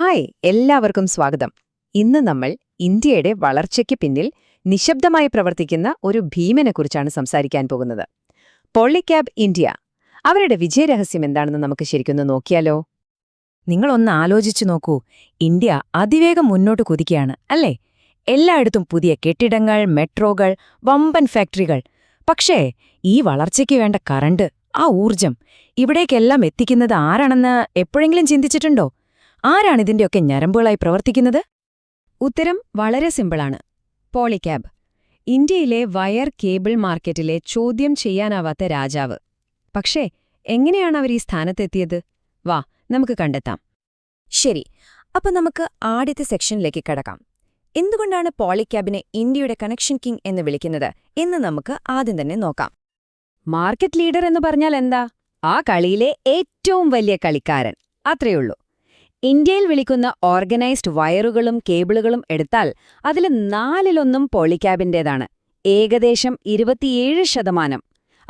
Hi എല്ലാവർക്കും സ്വാഗതം. ഇന്ന് നമ്മൾ ഇന്ത്യയുടെ വളർച്ചയ്ക്ക് പിന്നിൽ നിശബ്ദമായി പ്രവർത്തിക്കുന്ന ഒരു ഭീമനെക്കുറിച്ചാണ് സംസാരിക്കാൻ പോകുന്നത്. പോളിക്യാബ് ഇന്ത്യ അവരുടെ വിജയരഹസ്യം എന്താണെന്ന് നമുക്ക് ശരിക്കൊന്ന് നോക്കിയാലോ? നിങ്ങളൊന്ന് ആലോചിച്ചു നോക്കൂ. ഇന്ത്യ അതിവേഗം മുന്നോട്ട് കുതിക്കുകയാണ് അല്ലേ? എല്ലായിടത്തും പുതിയ കെട്ടിടങ്ങൾ മെട്രോകൾ വമ്പൻ ഫാക്ടറികൾ. പക്ഷേ ഈ വളർച്ചയ്ക്ക് വേണ്ട കറണ്ട് ആ ഊർജം ഇവിടേക്കെല്ലാം എത്തിക്കുന്നത് ആരാണെന്ന് എപ്പോഴെങ്കിലും ചിന്തിച്ചിട്ടുണ്ടോ? ആരാണിതിന്റെയൊക്കെ ഞരമ്പുകളായി പ്രവർത്തിക്കുന്നത്? ഉത്തരം വളരെ സിമ്പിളാണ്. പോളിക്യാബ്. ഇന്ത്യയിലെ വയർ കേബിൾ മാർക്കറ്റിലെ ചോദ്യം ചെയ്യാനാവാത്ത രാജാവ്. പക്ഷേ എങ്ങനെയാണ് അവർ ഈ സ്ഥാനത്തെത്തിയത്? വാ നമുക്ക് കണ്ടെത്താം. ശരി അപ്പൊ നമുക്ക് ആദ്യത്തെ സെക്ഷനിലേക്ക് കടക്കാം. എന്തുകൊണ്ടാണ് പോളിക്യാബിനെ ഇന്ത്യയുടെ കണക്ഷൻ കിങ് എന്ന് വിളിക്കുന്നത് എന്ന് നമുക്ക് ആദ്യം തന്നെ നോക്കാം. മാർക്കറ്റ് ലീഡർ എന്ന് പറഞ്ഞാൽ എന്താ? ആ കളിയിലെ ഏറ്റവും വലിയ കളിക്കാരൻ. അത്രയുള്ളൂ ഇന്ത്യയിൽ വിളിക്കുന്ന ഓർഗനൈസ്ഡ് വയറുകളും കേബിളുകളും എടുത്താൽ അതിൽ നാലിലൊന്നും പോളിക്യാബിന്റേതാണ്. ഏകദേശം ഇരുപത്തിയേഴ് ശതമാനം.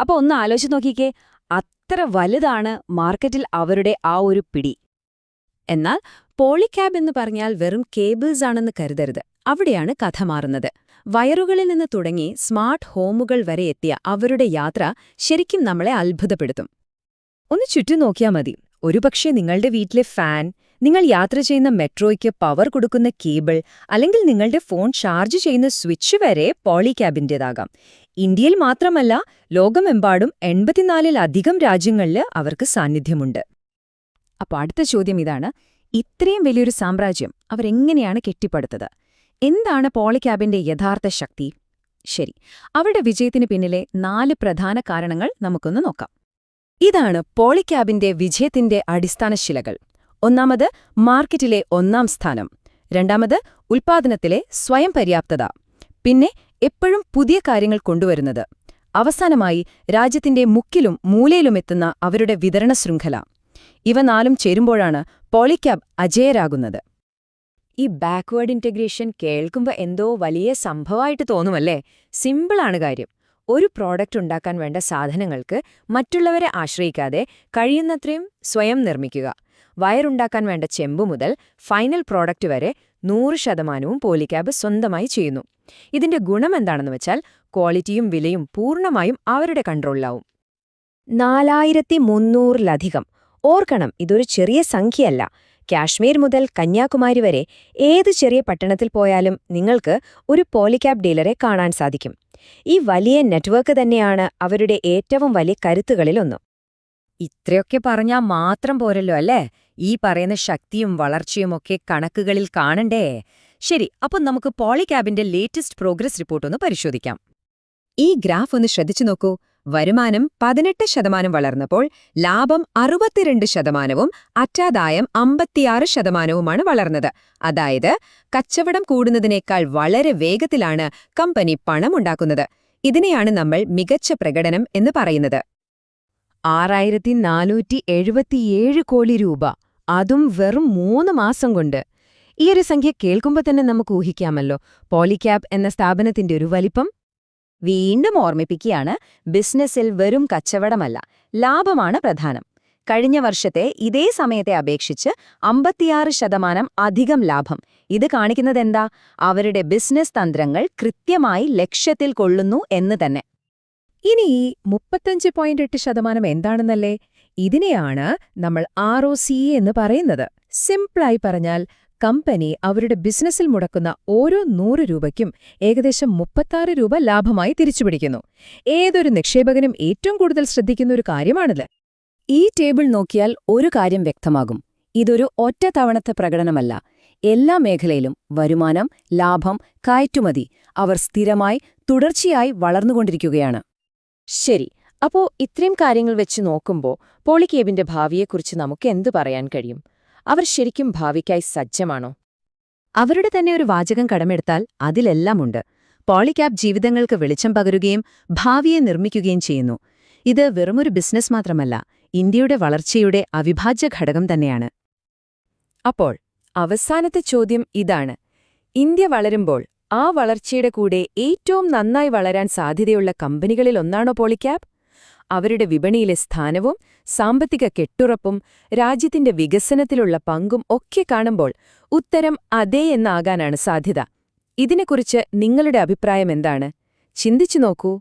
അപ്പോൾ ഒന്ന് ആലോചിച്ച് നോക്കിക്കേ അത്ര വലുതാണ് മാർക്കറ്റിൽ അവരുടെ ആ ഒരു പിടി. എന്നാൽ പോളിക്യാബ് എന്ന് പറഞ്ഞാൽ വെറും കേബിൾസ് ആണെന്ന് കരുതരുത്. അവിടെയാണ് കഥ മാറുന്നത്. വയറുകളിൽ നിന്ന് തുടങ്ങി സ്മാർട്ട് ഹോമുകൾ വരെ എത്തിയ അവരുടെ യാത്ര ശരിക്കും നമ്മളെ അത്ഭുതപ്പെടുത്തും. ഒന്ന് ചുറ്റും നോക്കിയാൽ മതി. ഒരുപക്ഷെ നിങ്ങളുടെ വീട്ടിലെ ഫാൻ നിങ്ങൾ യാത്ര ചെയ്യുന്ന മെട്രോയ്ക്ക് പവർ കൊടുക്കുന്ന കേബിൾ അല്ലെങ്കിൽ നിങ്ങളുടെ ഫോൺ ചാർജ് ചെയ്യുന്ന സ്വിച്ച് വരെ പോളിക്യാബിന്റേതാകാം ഇന്ത്യയിൽ മാത്രമല്ല ലോകമെമ്പാടും എൺപത്തിനാലിലധികം രാജ്യങ്ങളിൽ അവർക്ക് സാന്നിധ്യമുണ്ട്. അപ്പോൾ അടുത്ത ചോദ്യം ഇതാണ്. ഇത്രയും വലിയൊരു സാമ്രാജ്യം അവരെങ്ങനെയാണ് കെട്ടിപ്പടുത്തത്? എന്താണ് പോളിക്യാബിന്റെ യഥാർത്ഥ ശക്തി? ശരി അവരുടെ വിജയത്തിന് പിന്നിലെ നാല് പ്രധാന കാരണങ്ങൾ നമുക്കൊന്ന് നോക്കാം. ഇതാണ് പോളിക്യാബിന്റെ വിജയത്തിന്റെ അടിസ്ഥാനശിലകൾ. ഒന്നാമത് മാർക്കറ്റിലെ ഒന്നാം സ്ഥാനം. രണ്ടാമത് ഉൽപ്പാദനത്തിലെ സ്വയം പര്യാപ്തത. പിന്നെ എപ്പോഴും പുതിയ കാര്യങ്ങൾ കൊണ്ടുവരുന്നത്. അവസാനമായി രാജ്യത്തിന്റെ മുക്കിലും മൂലയിലുമെത്തുന്ന അവരുടെ വിതരണ ശൃംഖല. ഇവ നാലും ചേരുമ്പോഴാണ് പോളിക്യാബ് അജയരാകുന്നത്. ഈ ബാക്ക്വേർഡ് ഇന്റഗ്രേഷൻ കേൾക്കുമ്പോൾ എന്തോ വലിയ സംഭവമായിട്ട് തോന്നുമല്ലേ? സിമ്പിളാണ് കാര്യം. ഒരു പ്രോഡക്റ്റ് ഉണ്ടാക്കാൻ വേണ്ട സാധനങ്ങൾക്ക് മറ്റുള്ളവരെ ആശ്രയിക്കാതെ കഴിയുന്നത്രയും സ്വയം നിർമ്മിക്കുക. വയറുണ്ടാക്കാൻ വേണ്ട ചെമ്പു മുതൽ ഫൈനൽ പ്രോഡക്റ്റ് വരെ നൂറ് ശതമാനവും പോലിക്യാബ് സ്വന്തമായി ചെയ്യുന്നു. ഇതിന്റെ ഗുണം എന്താണെന്ന് വെച്ചാൽ ക്വാളിറ്റിയും വിലയും പൂർണമായും അവരുടെ കൺട്രോളിലാവും. നാലായിരത്തി മുന്നൂറിലധികം ഓർക്കണം ഇതൊരു ചെറിയ സംഖ്യയല്ല. കാശ്മീർ മുതൽ കന്യാകുമാരി വരെ ഏത് ചെറിയ പട്ടണത്തിൽ പോയാലും നിങ്ങൾക്ക് ഒരു പോളിക്യാബ് ഡീലറെ കാണാൻ സാധിക്കും. ഈ വലിയ നെറ്റ്വർക്ക് തന്നെയാണ് അവരുടെ ഏറ്റവും വലിയ കരുത്തുകളിലൊന്നും. ഇത്രയൊക്കെ പറഞ്ഞാൽ മാത്രം പോരല്ലോ അല്ലേ? ഈ പറയുന്ന ശക്തിയും വളർച്ചയും ഒക്കെ കണക്കുകളിൽ കാണണ്ടേ? ശരി അപ്പം നമുക്ക് പോളിക്യാബിന്റെ ലേറ്റസ്റ്റ് പ്രോഗ്രസ് റിപ്പോർട്ട് ഒന്ന് പരിശോധിക്കാം. ഈ ഗ്രാഫ് ഒന്ന് ശ്രദ്ധിച്ചു നോക്കൂ. വരുമാനം പതിനെട്ട് ശതമാനം വളർന്നപ്പോൾ ലാഭം അറുപത്തിരണ്ട് ശതമാനവും അറ്റാദായം അമ്പത്തിയാറ് ശതമാനവുമാണ് വളർന്നത്. അതായത് കച്ചവടം കൂടുന്നതിനേക്കാൾ വളരെ വേഗത്തിലാണ് കമ്പനി പണമുണ്ടാക്കുന്നത്. ഇതിനെയാണ് നമ്മൾ മികച്ച പ്രകടനം എന്ന് പറയുന്നത്. ആറായിരത്തി നാനൂറ്റി എഴുപത്തിയേഴ് കോടി രൂപ. അതും വെറും മൂന്ന് മാസം കൊണ്ട്. ഈ ഒരു സംഖ്യ കേൾക്കുമ്പോൾ തന്നെ നമുക്ക് ഊഹിക്കാമല്ലോ. പോളിക്യാബ് എന്ന സ്ഥാപനത്തിന്റെ ഒരു വലിപ്പം. വീണ്ടും ഓർമ്മിപ്പിക്കുകയാണ് ബിസിനസ്സിൽ വെറും കച്ചവടമല്ല ലാഭമാണ് പ്രധാനം. കഴിഞ്ഞ വർഷത്തെ ഇതേ സമയത്തെ അപേക്ഷിച്ച് അമ്പത്തിയാറ് ശതമാനം അധികം ലാഭം. ഇത് കാണിക്കുന്നതെന്താ? അവരുടെ ബിസിനസ് തന്ത്രങ്ങൾ കൃത്യമായി ലക്ഷ്യത്തിൽ കൊള്ളുന്നു എന്ന് തന്നെ. ഇനി ഈ മുപ്പത്തഞ്ച് പോയിന്റ് എട്ട് ശതമാനം എന്താണെന്നല്ലേ? ഇതിനെയാണ് നമ്മൾ ആർ ഒ സി എന്ന് പറയുന്നത്. സിംപിളായി പറഞ്ഞാൽ കമ്പനി അവരുടെ ബിസിനസ്സിൽ മുടക്കുന്ന ഓരോ നൂറ് രൂപയ്ക്കും ഏകദേശം മുപ്പത്താറ് രൂപ ലാഭമായി തിരിച്ചുപിടിക്കുന്നു. ഏതൊരു നിക്ഷേപകനും ഏറ്റവും കൂടുതൽ ശ്രദ്ധിക്കുന്ന ഒരു കാര്യമാണിത്. ഈ ടേബിൾ നോക്കിയാൽ ഒരു കാര്യം വ്യക്തമാകും. ഇതൊരു ഒറ്റ തവണത്തെ പ്രകടനമല്ല. എല്ലാ മേഖലയിലും വരുമാനം ലാഭം കയറ്റുമതി അവർ സ്ഥിരമായി തുടർച്ചയായി വളർന്നുകൊണ്ടിരിക്കുകയാണ്. ശരി. അപ്പോ ഇത്രയും കാര്യങ്ങൾ വെച്ച് നോക്കുമ്പോൾ പോളിക്കേബിന്റെ ഭാവിയെക്കുറിച്ച് നമുക്ക് എന്തു പറയാൻ കഴിയും? അവർ ശരിക്കും ഭാവിക്കായി സജ്ജമാണോ? അവരുടെ തന്നെ ഒരു വാചകം കടമെടുത്താൽ അതിലെല്ലാമുണ്ട്. പോളിക്യാബ് ജീവിതങ്ങൾക്ക് വെളിച്ചം പകരുകയും ഭാവിയെ നിർമ്മിക്കുകയും ചെയ്യുന്നു. ഇത് വെറുമൊരു ബിസിനസ് മാത്രമല്ല ഇന്ത്യയുടെ വളർച്ചയുടെ അവിഭാജ്യ ഘടകം തന്നെയാണ്. അപ്പോൾ അവസാനത്തെ ചോദ്യം ഇതാണ്. ഇന്ത്യ വളരുമ്പോൾ ആ വളർച്ചയുടെ കൂടെ ഏറ്റവും നന്നായി വളരാൻ സാധ്യതയുള്ള കമ്പനികളിൽ ഒന്നാണോ പോളിക്യാബ്? അവരുടെ വിപണിയിലെ സ്ഥാനവും സാമ്പത്തിക കെട്ടുറപ്പും രാജ്യത്തിന്റെ വികസനത്തിലുള്ള പങ്കും ഒക്കെ കാണുമ്പോൾ ഉത്തരം അതേ എന്നാകാനാണ് സാധ്യത. ഇതിനെക്കുറിച്ച് നിങ്ങളുടെ അഭിപ്രായം എന്താണ്? ചിന്തിച്ചു നോക്കൂ.